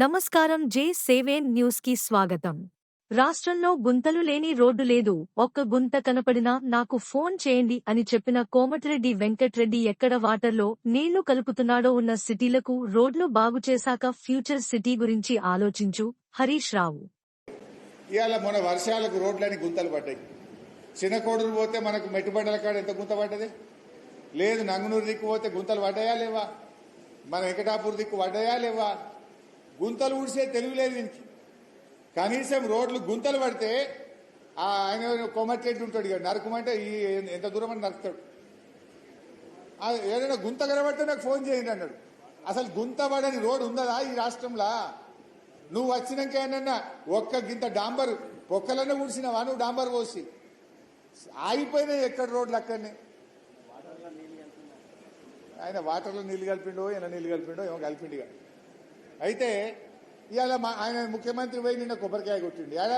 నమస్కారం జే సేవేన్ న్యూస్కి స్వాగతం. రాష్ట్రంలో గుంతలు లేని రోడ్డు లేదు. ఒక్క గుంత కనపడినా నాకు ఫోన్ చేయండి అని చెప్పిన కోమటిరెడ్డి వెంకట్రెడ్డి ఎక్కడ వాటర్లో నీళ్ళు కలుపుతున్నాడో ఉన్న సిటీలకు రోడ్లు బాగు చేశాక ఫ్యూచర్ సిటీ గురించి ఆలోచించు హరీష్ రావు. ఇవాళ మన వర్షాలకు రోడ్లని గుంతలు పడ్డాయి. చిన్నకోడూరు పోతే మనకు మెట్టుబండల కాడ ఎంత గుంత పడ్డది? లేదు నంగునూరు దిక్కు పోతే గుంతలు పడ్డాయా లేవా? మన వెంకటాపూర్ దిక్కు పడ్డాయా లేవా? గుంతలు ఊడిసే తెలియలేదు దీనికి. కనీసం రోడ్లు గుంతలు పడితే ఆ ఆయన కొమ్మట్టెడ్డి ఉంటాడు ఇక. నరకమంటే ఈ ఎంత దూరం అని నరుకుతాడు. ఏదైనా గుంత కనబడితే నాకు ఫోన్ చేయండి అన్నాడు. అసలు గుంత పడని రోడ్ ఉందా ఈ రాష్ట్రంలో? నువ్వు వచ్చినాక ఏంటన్నా ఒక్క గింత డాంబర్ పొక్కలన్న ఊడిసినవా నువ్వు డాంబర్ పోసి. ఆగిపోయినాయి ఎక్కడ రోడ్లు అక్కడనే? ఆయన వాటర్లో నీళ్ళు కలిపిండో ఏమైనా నీళ్ళు కలిపిండో ఏమో కలిపిండిగా అయితే ఇవాళ మా ఆయన ముఖ్యమంత్రి పోయి నిన్న కొబ్బరికాయ కొట్టిండి. ఆడ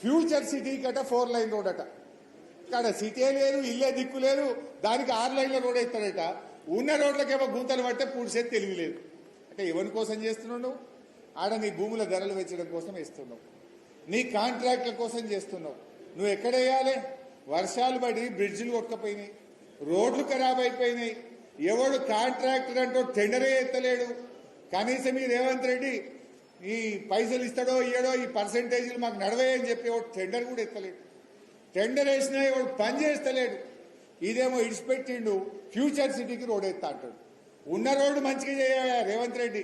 ఫ్యూచర్ సిటీ కట ఫోర్ లైన్ రోడ్ అట ఇక్కడ సిటీ లేదు ఇల్లే దిక్కు లేదు దానికి ఆరు లైన్ల రోడ్ అవుతాడట ఉన్న రోడ్లకేమో గుంతలు పడితే పూడిసేది తెలివి లేదు. అంటే ఎవరి కోసం చేస్తున్నావు ఆడ నీ భూముల ధరలు పెంచడం కోసం వేస్తున్నావు. నీ కాంట్రాక్ట్ల కోసం చేస్తున్నావు. నువ్వు ఎక్కడ వేయాలి? వర్షాలు పడి బ్రిడ్జిలు కొట్టకపోయినాయి. రోడ్లు ఖరాబ్ అయిపోయినాయి. ఎవడు కాంట్రాక్టర్ అంటూ టెండరే ఎత్తలేడు. కనీసం ఈ రేవంత్ రెడ్డి ఈ పైసలు ఇస్తాడో ఇయ్యడో ఈ పర్సంటేజీలు మాకు నడవే అని చెప్పి ఒకటి టెండర్ కూడా ఎత్తలేడు. టెండర్ వేసినా ఎవడు పని చేస్తలేడు. ఇదేమో ఇడిచిపెట్టిండు ఫ్యూచర్ సిటీకి రోడ్ ఎత్తా అంటాడు. ఉన్న రోడ్డు మంచిగా చేయాలి రేవంత్ రెడ్డి?